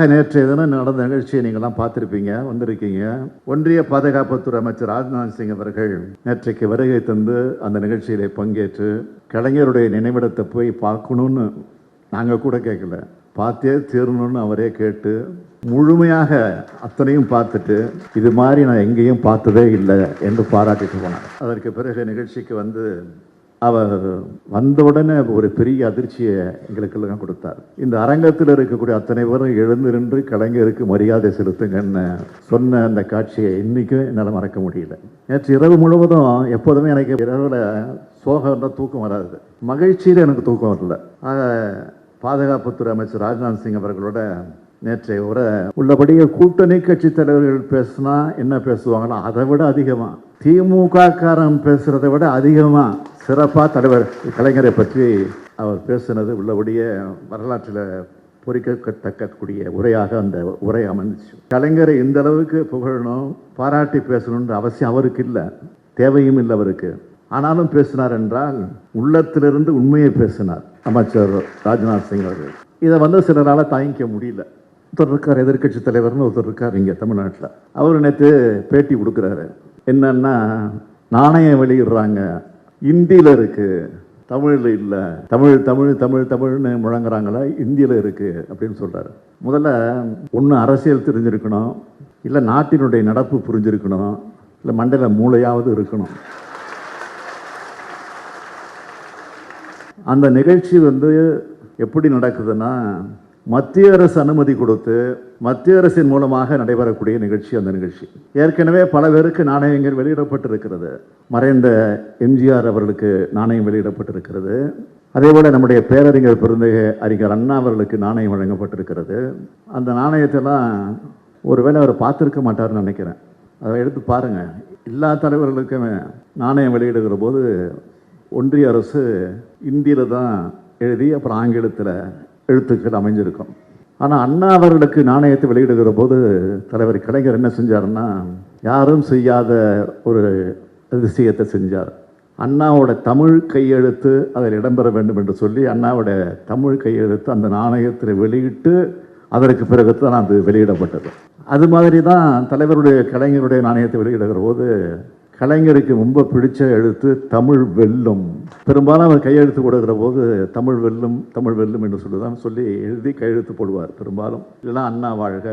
ஆக நேற்றைய தினம் நடந்த நிகழ்ச்சியை நீங்கள்லாம் பார்த்துருப்பீங்க வந்திருக்கீங்க. ஒன்றிய பாதுகாப்புத்துறை அமைச்சர் ராஜ்நாத் சிங் அவர்கள் நேற்றைக்கு வருகை தந்து அந்த நிகழ்ச்சியிலே பங்கேற்று கலைஞருடைய நினைவிடத்தை போய் பார்க்கணுன்னு நாங்கள் கூட கேட்கல. பார்த்தே தீரணும்னு அவரே கேட்டு முழுமையாக அத்தனையும் பார்த்துட்டு இது மாதிரி நான் எங்கேயும் பார்த்ததே இல்லை என்று பாராட்டிட்டு போனார். அதற்கு பிறகு நிகழ்ச்சிக்கு வந்து அவர் வந்தவுடனே ஒரு பெரிய அதிர்ச்சியை எங்களுக்கெல்லாம் கொடுத்தார். இந்த அரங்கத்தில் இருக்கக்கூடிய அத்தனை பேரும் எழுந்து நின்று கலைஞருக்கு மரியாதை செலுத்துங்கன்னு சொன்ன அந்த காட்சியை இன்றைக்கும் என்னால் மறக்க முடியல. நேற்று இரவு முழுவதும் எப்போதுமே எனக்கு இரவில் சோகம் தான் தூக்கம் வராது. மகிழ்ச்சியில் எனக்கு தூக்கம் வரல. ஆக பாதுகாப்புத்துறை அமைச்சர் ராஜ்நாத் சிங் அவர்களோட நேற்றைய உரை உள்ளபடியே கூட்டணி கட்சி தலைவர்கள் பேசினா என்ன பேசுவாங்கன்னா அதை விட அதிகமாக திமுக காரம் பேசுகிறத விட அதிகமாக சிறப்பாக தலைவர் கலைஞரை பற்றி அவர் பேசினது உள்ளபடியே வரலாற்றில் பொறிக்கத்தக்கக்கூடிய உரையாக அந்த உரை அமைந்துச்சு கலைஞரை இந்த அளவுக்கு புகழணும் பாராட்டி பேசணுன்ற அவசியம் அவருக்கு இல்லை. தேவையும் இல்லை அவருக்கு. ஆனாலும் பேசினார் என்றால் உள்ளத்திலிருந்து உண்மையை பேசினார் அமைச்சர் ராஜ்நாத் சிங் அவர்கள். இதை வந்து சிலரால் தாங்கிக்க முடியல. ஒருத்தர் இருக்கார் எதிர்க்கட்சி தலைவர்னு ஒருத்தர் இருக்கார் இங்கே தமிழ்நாட்டில். அவர் நேற்று பேட்டி கொடுக்குறாரு. என்னன்னா நாணயம் வெளியிடுறாங்க. இந்தியில் இருக்குது தமிழில் இல்லை. தமிழ் தமிழ் தமிழ் தமிழ்னு முழங்குறாங்களா? இந்தியில் இருக்குது அப்படின்னு சொல்கிறாரு முதல்ல ஒன்று அரசியல் தெரிஞ்சிருக்கணும். இல்லை நாட்டினுடைய நடப்பு புரிஞ்சிருக்கணும். இல்லை மண்டல மூளையாவது இருக்கணும். அந்த நிகழ்ச்சி வந்து எப்படி நடக்குதுன்னா மத்திய அரசு அனுமதி கொடுத்து மத்திய அரசின் மூலமாக நடைபெறக்கூடிய நிகழ்ச்சி அந்த நிகழ்ச்சி. ஏற்கனவே பல பேருக்கு நாணயங்கள் வெளியிடப்பட்டிருக்கிறது. மறைந்த எம்ஜிஆர் அவர்களுக்கு நாணயம் வெளியிடப்பட்டிருக்கிறது. அதே போல் நம்முடைய பேரறிஞர் பெருந்தகை அறிஞர் அண்ணா அவர்களுக்கு நாணயம் வழங்கப்பட்டிருக்கிறது. அந்த நாணயத்தெல்லாம் ஒருவேளை அவர் பார்த்துருக்க மாட்டார்னு நினைக்கிறேன். அதை எடுத்து பாருங்கள் எல்லா தலைவர்களுக்குமே நாணயம் வெளியிடுகிற போது ஒன்றிய அரசு இந்தியில் தான் எழுதி அப்புறம் ஆங்கிலத்தில் எழுத்துக்கள் அமைஞ்சிருக்கும். ஆனால் அண்ணா அவர்களுக்கு நாணயத்தை வெளியிடுகிற போது தலைவர் கலைஞர் என்ன செஞ்சாருன்னா யாரும் செய்யாத ஒரு அதிசயத்தை செஞ்சார். அண்ணாவோட தமிழ் கையெழுத்து அதில் இடம்பெற வேண்டும் என்று சொல்லி அண்ணாவோட தமிழ் கையெழுத்து அந்த நாணயத்தில் வெளியிட்டு அதற்கு பிறகு தான் அது வெளியிடப்பட்டது. அது மாதிரி தான் தலைவருடைய கலைஞருடைய நாணயத்தை வெளியிடுகிற போது கலைஞருக்கு ரொம்ப பிடிச்ச எழுத்து தமிழ் வெல்லும். பெரும்பாலும் அவர் கையெழுத்து கொடுக்கிற போது தமிழ் வெல்லும் தமிழ் வெல்லும் என்று சொல்லிதான் சொல்லி எழுதி கையெழுத்து போடுவார். பெரும்பாலும் இல்லைன்னா அண்ணா வாழ்க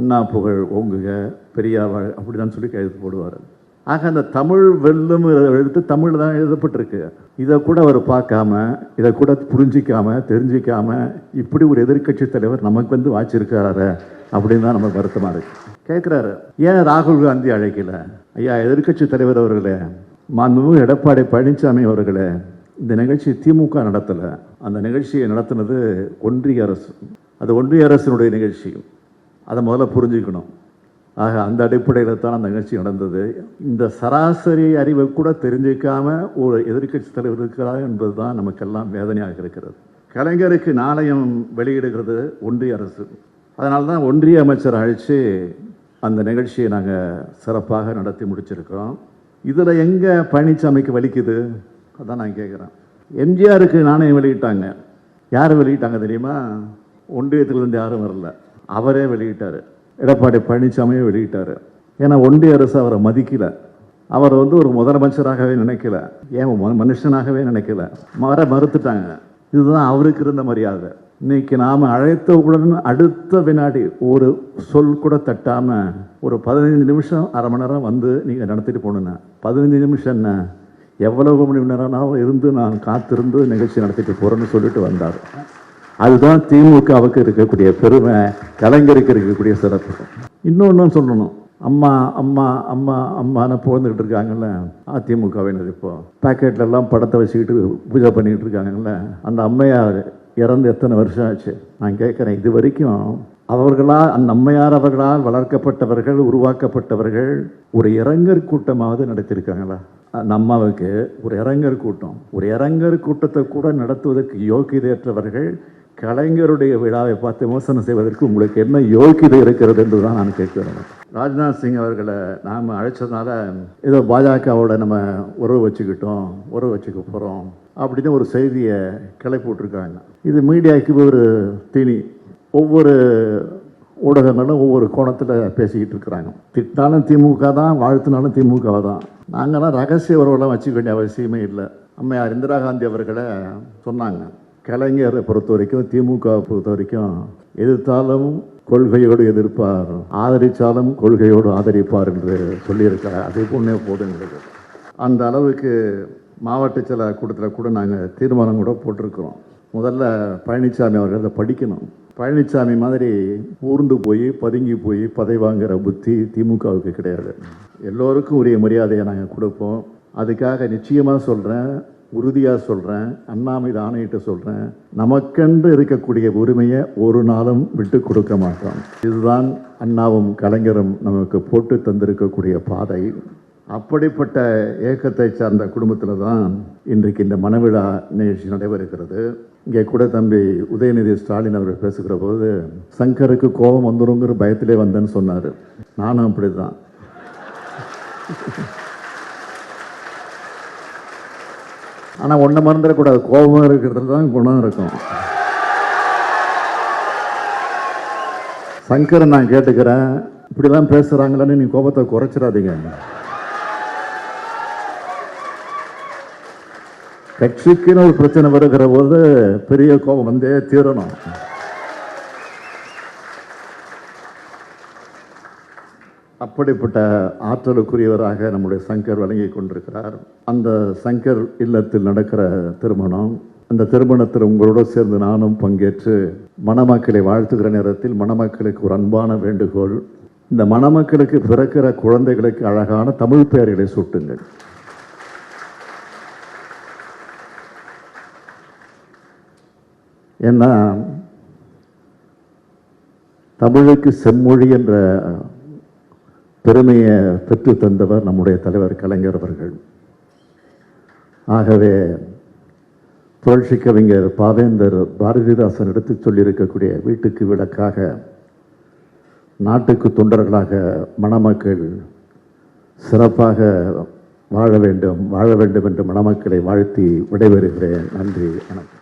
அண்ணா புகழ் ஓங்குக பெரியா வாழ் அப்படிதான் சொல்லி கையெழுத்து போடுவார். ஆக அந்த தமிழ் வெல்லும் எழுத்து தமிழ் தான் எழுதப்பட்டிருக்கு. இதை கூட அவர் பார்க்காம இதை கூட புரிஞ்சிக்காம தெரிஞ்சிக்காம இப்படி ஒரு எதிர்க்கட்சி தலைவர் நமக்கு வந்து வாச்சிருக்காரு அப்படின்னு தான் நமக்கு வருத்தமாக இருக்கு. கேட்குறாரு ஏன் ராகுல் காந்தி அழைக்கலை? ஐயா எதிர்க்கட்சி தலைவர் அவர்களே மாண்புமிகு எடப்பாடி பழனிசாமி அவர்களே இந்த நிகழ்ச்சி திமுக நடத்தலை. அந்த நிகழ்ச்சியை நடத்தினது ஒன்றிய அரசு. அது ஒன்றிய அரசினுடைய நிகழ்ச்சி. அதை முதல்ல புரிஞ்சுக்கணும். ஆக அந்த அடிப்படையில் தான் அந்த நிகழ்ச்சி நடந்தது. இந்த சராசரி அறிவை கூட தெரிஞ்சிக்காம ஒரு எதிர்க்கட்சி தலைவர் இருக்கிறார் என்பது தான் நமக்கெல்லாம் வேதனையாக இருக்கிறது. கலைஞருக்கு நாணயம் வெளியிடுகிறது ஒன்றிய அரசு. அதனால தான் ஒன்றிய அமைச்சர் அழைச்சி அந்த நிகழ்ச்சியை நாங்கள் சிறப்பாக நடத்தி முடிச்சிருக்கிறோம். இதில் எங்கே பழனிசாமிக்கு வலிக்குது? அதான் நான் கேட்குறேன் எம்ஜிஆருக்கு நாணயம் வெளியிட்டாங்க. யார் வெளியிட்டாங்க தெரியுமா? ஒன்றியத்திலிருந்து யாரும் வரல. அவரே வெளியிட்டார். எடப்பாடி பழனிசாமியே வெளியிட்டார். ஏன்னா ஒன்றிய அரசு அவரை மதிக்கல. அவர் வந்து ஒரு முதலமைச்சராகவே நினைக்கல. ஏன் ம- மனுஷனாகவே நினைக்கல. வர மறுத்துட்டாங்க. இதுதான் அவருக்கு இருந்த மரியாதை. இன்னைக்கு நாம் அழைத்தவுடன் அடுத்த வினாடி ஒரு சொல் கூட தட்டாமல் ஒரு பதினைந்து நிமிஷம் அரை மணி நேரம் வந்து நீங்கள் நடத்திட்டு போகணுண்ணே பதினைஞ்சு நிமிஷம் என்ன? எவ்வளவு மணி நேரம்னாலும் இருந்து நான் காத்திருந்து நிகழ்ச்சி நடத்திட்டு போகிறேன்னு சொல்லிட்டு வந்தார். அதுதான் திமுகவுக்கு இருக்கக்கூடிய பெருமை கலைஞருக்கு இருக்கக்கூடிய சிறப்பு. இன்னொன்று சொல்லணும். அம்மா அம்மா அம்மா அம்மான்னு புகழ்ந்துக்கிட்டு இருக்காங்கல்ல அதிமுகவினர் இப்போ. பாக்கெட்ல எல்லாம் படத்தை வச்சுக்கிட்டு பூஜை பண்ணிக்கிட்டு இருக்காங்கல்ல அந்த அம்மையார் இறந்து எத்தனை வருஷம் ஆச்சு? நான் கேட்குறேன் இது வரைக்கும் அவர்களால் அந்த அம்மையார் அவர்களால் வளர்க்கப்பட்டவர்கள் உருவாக்கப்பட்டவர்கள் ஒரு இறங்கர் கூட்டமாவது நடத்தியிருக்காங்களா? அந்த அம்மாவுக்கு ஒரு இறங்கர் கூட்டம். ஒரு இறங்கர் கூட்டத்தை கூட நடத்துவதற்கு யோக்கியதையற்றவர்கள் கலைஞருடைய விழாவை பார்த்து விமர்சனம் செய்வதற்கு உங்களுக்கு என்ன யோக்கியதை இருக்கிறது என்று தான் நான் கேட்கிறேன் ராஜ்நாத் சிங் அவர்களை நாம் அழைச்சதுனால ஏதோ பாஜகவோட நம்ம உறவு வச்சுக்கிட்டோம் உறவு வச்சுக்க போகிறோம் அப்படின்னு ஒரு செய்தியை கிளப்பி விட்ருக்காங்க இது மீடியாவுக்கு ஒரு தீனி. ஒவ்வொரு ஊடகங்களும் ஒவ்வொரு கோணத்தில் பேசிக்கிட்டு இருக்கிறாங்க. திட்டினாலும் திமுக தான் வாழ்த்தினாலும் திமுக தான். நாங்கள்லாம் ரகசிய உறவுலாம் வச்சுக்க வேண்டிய அவசியமே இல்லை. அம்மையார் இந்திரா காந்தி அவர்களை சொன்னாங்க. கலைஞரை பொறுத்த வரைக்கும் திமுக பொறுத்த வரைக்கும் எதிர்த்தாலும் கொள்கையோடு எதிர்ப்பார் ஆதரித்தாலும் கொள்கையோடு ஆதரிப்பார் என்று சொல்லியிருக்கிறார். அது பொண்ணே போதுங்கிறது அந்த அளவுக்கு மாவட்ட சில கூட்டத்தில் கூட நாங்கள் தீர்மானம் கூட போட்டிருக்கிறோம். முதல்ல பழனிசாமி அவர்கள் அதை படிக்கணும். பழனிசாமி மாதிரி ஊர்ந்து போய் பதுங்கி போய் பதை வாங்குகிற புத்தி திமுகவுக்கு கிடையாது. எல்லோருக்கும் உரிய மரியாதையை நாங்கள் கொடுப்போம். அதுக்காக நிச்சயமாக சொல்கிறேன் உறுதியாக சொல்கிறேன் அண்ணாமீது ஆணையிட்டு சொல்கிறேன் நமக்கென்று இருக்கக்கூடிய உரிமையை ஒரு நாளும் விட்டு கொடுக்க மாட்டோம். இதுதான் அண்ணாவும் கலைஞரும் நமக்கு போட்டு தந்திருக்கக்கூடிய பாதை. அப்படிப்பட்ட ஏக்கத்தை சார்ந்த குடும்பத்தில் தான் இன்றைக்கு இந்த மனவிழா நிகழ்ச்சி நடைபெறுகிறது. இங்கே கூட தம்பி உதயநிதி ஸ்டாலின் அவர் பேசுகிற போது சங்கருக்கு கோபம் வந்துருங்கிற பயத்திலே வந்தேன்னு சொன்னார். நானும் அப்படி தான் ஆனால் ஒன்றை மறந்துடக்கூடாது கோபம் இருக்கிறதுல தான் குணம் இருக்கும். சங்கரை நான் கேட்டுக்கிறேன். இப்படிலாம் பேசுகிறாங்களேன்னு நீ கோபத்தை குறைச்சிடாதீங்க. கட்சிக்குன்னு ஒரு பிரச்சனை வருகிற போது பெரிய கோபம் வந்தே தீரணும். அப்படிப்பட்ட ஆற்றலுக்குரியவராக நம்முடைய சங்கர் வழங்கி கொண்டிருக்கிறார். அந்த சங்கர் இல்லத்தில் நடக்கிற திருமணம் அந்த திருமணத்தில் உங்களோட சேர்ந்து நானும் பங்கேற்று மணமக்களை வாழ்த்துகிற நேரத்தில் மணமக்களுக்கு ஒரு அன்பான வேண்டுகோள் இந்த மணமக்களுக்கு பிறக்கிற குழந்தைகளுக்கு அழகான தமிழ் பெயர்களை சூட்டுங்கள். ஏன்னா தமிழுக்கு செம்மொழி என்ற பெருமையை பெற்று தந்தவர் நம்முடைய தலைவர் கலைஞர் அவர்கள். ஆகவே புரட்சி கவிஞர் பாவேந்தர் பாரதிதாசன் எடுத்து சொல்லியிருக்கக்கூடிய வீட்டுக்கு விளக்காக நாட்டுக்கு தொண்டர்களாக மணமக்கள் சிறப்பாக வாழ வேண்டும் வாழ வேண்டும் என்று மணமக்களை வாழ்த்தி விடைபெறுகிறேன். நன்றி வணக்கம்.